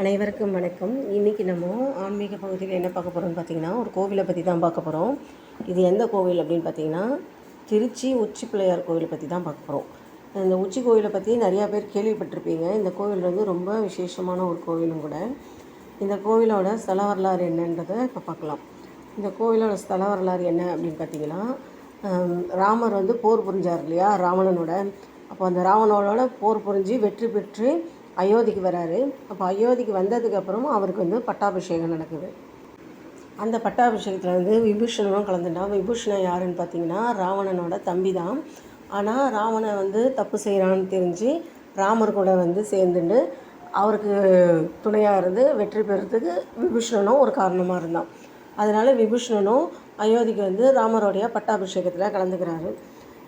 அனைவருக்கும் வணக்கம். இன்றைக்கி நம்ம ஆன்மீக பகுதியில் என்ன பார்க்க போகிறோம்னு பார்த்தீங்கன்னா ஒரு கோவிலை பற்றி தான் பார்க்க போகிறோம் இது எந்த கோவில் அப்படின்னு பார்த்தீங்கன்னா திருச்சி உச்சி பிள்ளையார் கோவிலை பற்றி தான் பார்க்க போகிறோம் இந்த உச்சி கோவிலை பற்றி நிறையா பேர் கேள்விப்பட்டிருப்பீங்க. இந்த கோவில் வந்து ரொம்ப விசேஷமான ஒரு கோவிலும் கூட. இந்த கோவிலோட ஸ்தல வரலாறு என்னன்றதை இப்போ பார்க்கலாம். இந்த கோவிலோட ஸ்தல வரலாறு என்ன அப்படின்னு பார்த்தீங்கன்னா ராமர் வந்து போர் புரிஞ்சார் இல்லையா? ராவணனோட. அப்போ அந்த ராவணனோட போர் புரிஞ்சு வெற்றி பெற்று அயோத்திக்கு வராரு. அப்போ அயோத்திக்கு வந்ததுக்கப்புறம் அவருக்கு வந்து பட்டாபிஷேகம் நடக்குது. அந்த பட்டாபிஷேகத்தில் வந்து விபூஷணனும் கலந்துட்டான். விபூஷணன் யாருன்னு பார்த்தீங்கன்னா ராவணனோட தம்பி தான் ஆனால் ராவணன் வந்து தப்பு செய்கிறான்னு தெரிஞ்சு ராமர் கூட வந்து சேர்ந்துட்டு அவருக்கு துணையாக இருந்து வெற்றி பெறத்துக்கு விபூஷணனும் ஒரு காரணமாக இருந்தான். அதனால் விபூஷணனும் அயோத்திக்கு வந்து ராமருடைய பட்டாபிஷேகத்தில் கலந்துக்கிறாரு.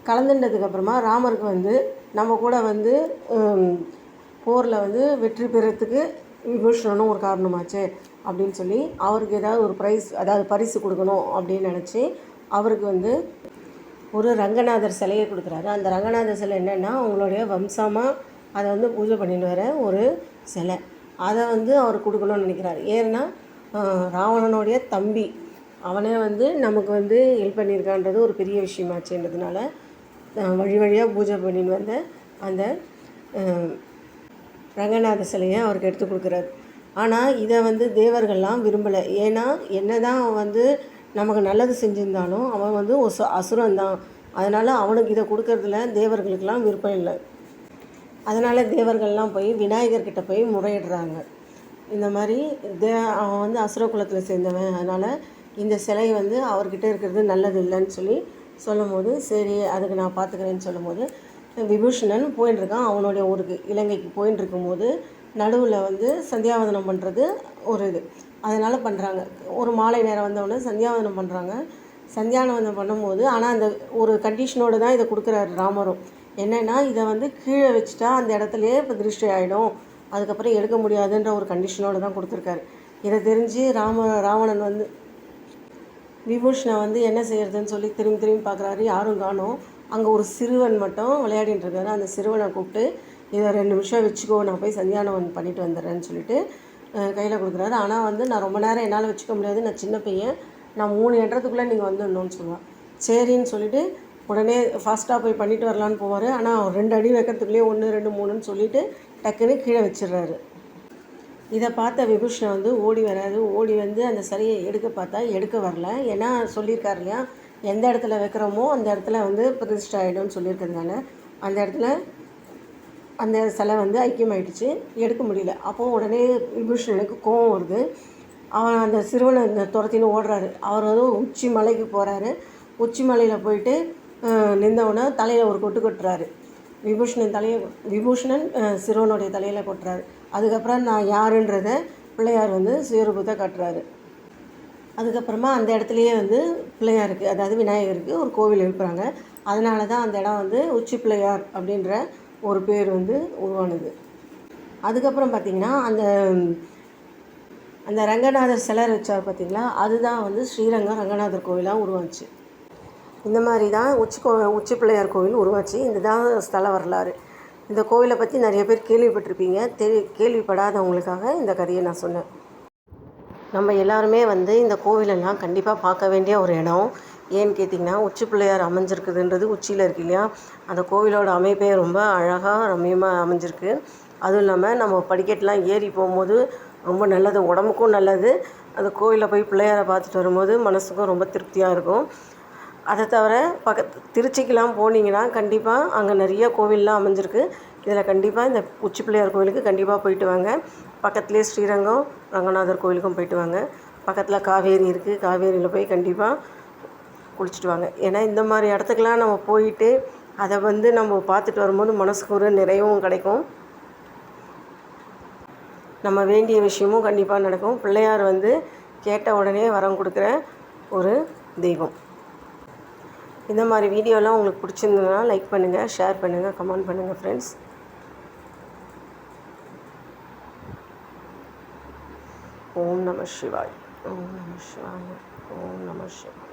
கலந்துட்டதுக்கப்புறமா ராமருக்கு வந்து நம்ம கூட வந்து போரில் வந்து வெற்றி பெறத்துக்கு விபூஷணனும் ஒரு காரணமாச்சு அப்படின்னு சொல்லி அவருக்கு ஏதாவது ஒரு ப்ரைஸ் அதாவது பரிசு கொடுக்கணும் அப்படின்னு நினச்சி அவருக்கு வந்து ஒரு ரங்கநாதர் சிலையை கொடுக்குறாரு. அந்த ரங்கநாதர் சிலை என்னென்னா அவங்களுடைய வம்சமாக அதை வந்து பூஜை பண்ணிட்டு வர ஒரு சிலை. அதை வந்து அவர் கொடுக்கணும்னு நினைக்கிறாரு. ஏன்னா ராவணனுடைய தம்பி அவனே வந்து நமக்கு வந்து ஹெல்ப் பண்ணியிருக்கான்றது ஒரு பெரிய விஷயமாச்சுன்றதுனால வழி வழியாக பூஜை பண்ணின்னு வந்த அந்த ரங்கநாத சிலையை அவருக்கு எடுத்து கொடுக்குறாரு. ஆனால் இதை வந்து தேவர்கள்லாம் விரும்பலை. ஏன்னா என்ன தான் வந்து நமக்கு நல்லது செஞ்சிருந்தாலும் அவன் வந்து ஒரு அசுரம் தான் அதனால் அவனுக்கு இதை கொடுக்கறதுல தேவர்களுக்கெல்லாம் விருப்பம் இல்லை. அதனால் தேவர்கள்லாம் போய் விநாயகர்கிட்ட போய் முறையிடுறாங்க. இந்த மாதிரி தே அவன் வந்து அசுர குலத்தில் சேர்ந்தவன். அதனால் இந்த சிலை வந்து அவர்கிட்ட இருக்கிறது நல்லது இல்லைன்னு சொல்லி சொல்லும்போது சரி அதுக்கு நான் பார்த்துக்கிறேன்னு சொல்லும்போது விபூஷணன் போயின்னு இருக்கான். அவனுடைய ஊருக்கு இலங்கைக்கு போயின்னு இருக்கும்போது நடுவில் வந்து சந்தியாவதனம் பண்ணுறது ஒரு இது. அதனால் பண்ணுறாங்க ஒரு மாலை நேரம் வந்தவொடனே சந்தியாவதனம் பண்ணுறாங்க சந்தியாவதனம் பண்ணும்போது ஆனால் அந்த ஒரு கண்டிஷனோடு தான் இதை கொடுக்குறாரு ராமரும். என்னென்னா இதை வந்து கீழே வச்சுட்டா அந்த இடத்துலையே இப்போ திருஷ்டி ஆகிடும் அதுக்கப்புறம் எடுக்க முடியாதுன்ற ஒரு கண்டிஷனோடு தான் கொடுத்துருக்காரு. இதை தெரிஞ்சு ராம ராவணன் வந்து விபூஷனை வந்து என்ன செய்யறதுன்னு சொல்லி திரும்பி திரும்பி பார்க்குறாரு. யாரும் காணோம். அங்கே ஒரு சிறுவன் மட்டும் விளையாடிட்டு இருக்காரு. அந்த சிறுவனை கூப்பிட்டு இதை ரெண்டு நிமிஷம் வச்சுக்கோ நான் போய் சந்தியானவன் பண்ணிட்டு வந்துடுறேன்னு சொல்லிட்டு கையில் கொடுக்குறாரு. ஆனால் வந்து நான் ரொம்ப நேரம் என்னால் வச்சுக்க முடியாது. நான் சின்ன பையன். நான் மூணு எண்றதுக்குள்ளே நீங்கள் வந்துடணும்னு சொல்லுவான். சரின்னு சொல்லிட்டு உடனே ஃபாஸ்ட்டாக போய் பண்ணிட்டு வரலான்னு போவார். ஆனால் அவர் ரெண்டு அடி வைக்கிறதுக்குள்ளேயே ஒன்று ரெண்டு மூணுன்னு சொல்லிட்டு டக்குன்னு கீழே வச்சிடுறாரு. இதை பார்த்த விபூஷணன் வந்து ஓடி வராரு. ஓடி வந்து அந்த சரியை எடுக்க பார்த்தா எடுக்க வரல. ஏன்னா சொல்லியிருக்காரு இல்லையா எந்த இடத்துல வைக்கிறோமோ அந்த இடத்துல வந்து பிரதிஷ்டை ஆகிடும்னு சொல்லியிருக்கிறதுனால அந்த இடத்துல அந்த சிலை வந்து ஐக்கியமாயிடுச்சு. எடுக்க முடியல. அப்போது உடனே விபூஷணனுக்கு கோவம் வருது. அவன் அந்த சிறுவனை இந்த துரத்தின்னு ஓடுறாரு. அவர் வந்து உச்சி மலைக்கு போகிறாரு உச்சி மலையில் போயிட்டு அஹ், நின்றவுடனே தலையில் ஒரு கொட்டு கொட்டுறாரு. விபூஷணன் தலையை விபூஷணன் சிறுவனுடைய தலையில் கொட்டுறாரு. அதுக்கப்புறம் நான் யாருன்றதை பிள்ளையார் வந்து சுயரூபத்தை காட்டுறாரு. அதுக்கப்புறமா அந்த இடத்துலையே வந்து பிள்ளையாருக்கு அதாவது விநாயகருக்கு ஒரு கோவில் எழுப்புறாங்க. அதனால தான் அந்த இடம் வந்து உச்சி பிள்ளையார் அப்படின்ற ஒரு பேர் வந்து உருவானது. அதுக்கப்புறம் பார்த்திங்கன்னா அந்த அந்த ரங்கநாதர் சிலர் வச்சார் பார்த்திங்களா அதுதான் வந்து ஸ்ரீரங்கம் ரங்கநாதர் கோவிலாக உருவாச்சு. இந்த மாதிரி தான் உச்சி கோ உச்சி பிள்ளையார் கோவில் உருவாச்சு. இதுதான் ஸ்தல வரலாறு. இந்த கோவிலை பற்றி நிறைய பேர் கேள்விப்பட்டிருப்பீங்க. தெரி கேள்விப்படாதவங்களுக்காக இந்த கதையை நான் சொன்னேன். நம்ம எல்லாருமே வந்து இந்த கோவிலெல்லாம் கண்டிப்பாக பார்க்க வேண்டிய ஒரு இடம். ஏன்னு கேட்டிங்கன்னா உச்சி பிள்ளையார் அமைஞ்சிருக்குதுன்றது உச்சியில் இருக்கு இல்லையா? அந்த கோவிலோட அமைப்பே ரொம்ப அழகாக ரம்மியமாக அமைஞ்சிருக்கு. அதுவும் இல்லாமல் நம்ம படிக்கட்டெலாம் ஏறி போகும்போது ரொம்ப நல்லது உடம்புக்கும் நல்லது. அந்த கோவிலில் போய் பிள்ளையாரை பார்த்துட்டு வரும்போது மனசுக்கும் ரொம்ப திருப்தியாக இருக்கும். அதை தவிர பக்கத்து திருச்சிக்கெலாம் போனீங்கன்னா கண்டிப்பாக அங்கே நிறைய கோவில்லாம் அமைஞ்சிருக்கு. இதில் கண்டிப்பாக இந்த உச்சி பிள்ளையார் கோவிலுக்கு கண்டிப்பாக போயிட்டு வாங்க. பக்கத்துலேயே ஸ்ரீரங்கம் ரங்கநாதர் கோவிலுக்கும் போயிட்டு வாங்க. பக்கத்தில் காவேரி இருக்குது காவேரியில் போய் கண்டிப்பாக குளிச்சுட்டு வாங்க. ஏன்னா இந்த மாதிரி இடத்துக்கெலாம் நம்ம போயிட்டு அதை வந்து நம்ம பார்த்துட்டு வரும்போது மனசுக்கு ஒரு நிறைவும் கிடைக்கும். நம்ம வேண்டிய விஷயமும் கண்டிப்பாக நடக்கும். பிள்ளையார் வந்து கேட்ட உடனே வரம் கொடுக்குற ஒரு தெய்வம். இந்த மாதிரி வீடியோலாம் உங்களுக்கு பிடிச்சிருந்ததுன்னா லைக் பண்ணுங்கள் ஷேர் பண்ணுங்கள் கமெண்ட் பண்ணுங்கள் ஃப்ரெண்ட்ஸ் ஓம் நம சிவாய். ஓம் நம சிவாய். ஓம் நம சிவாய்.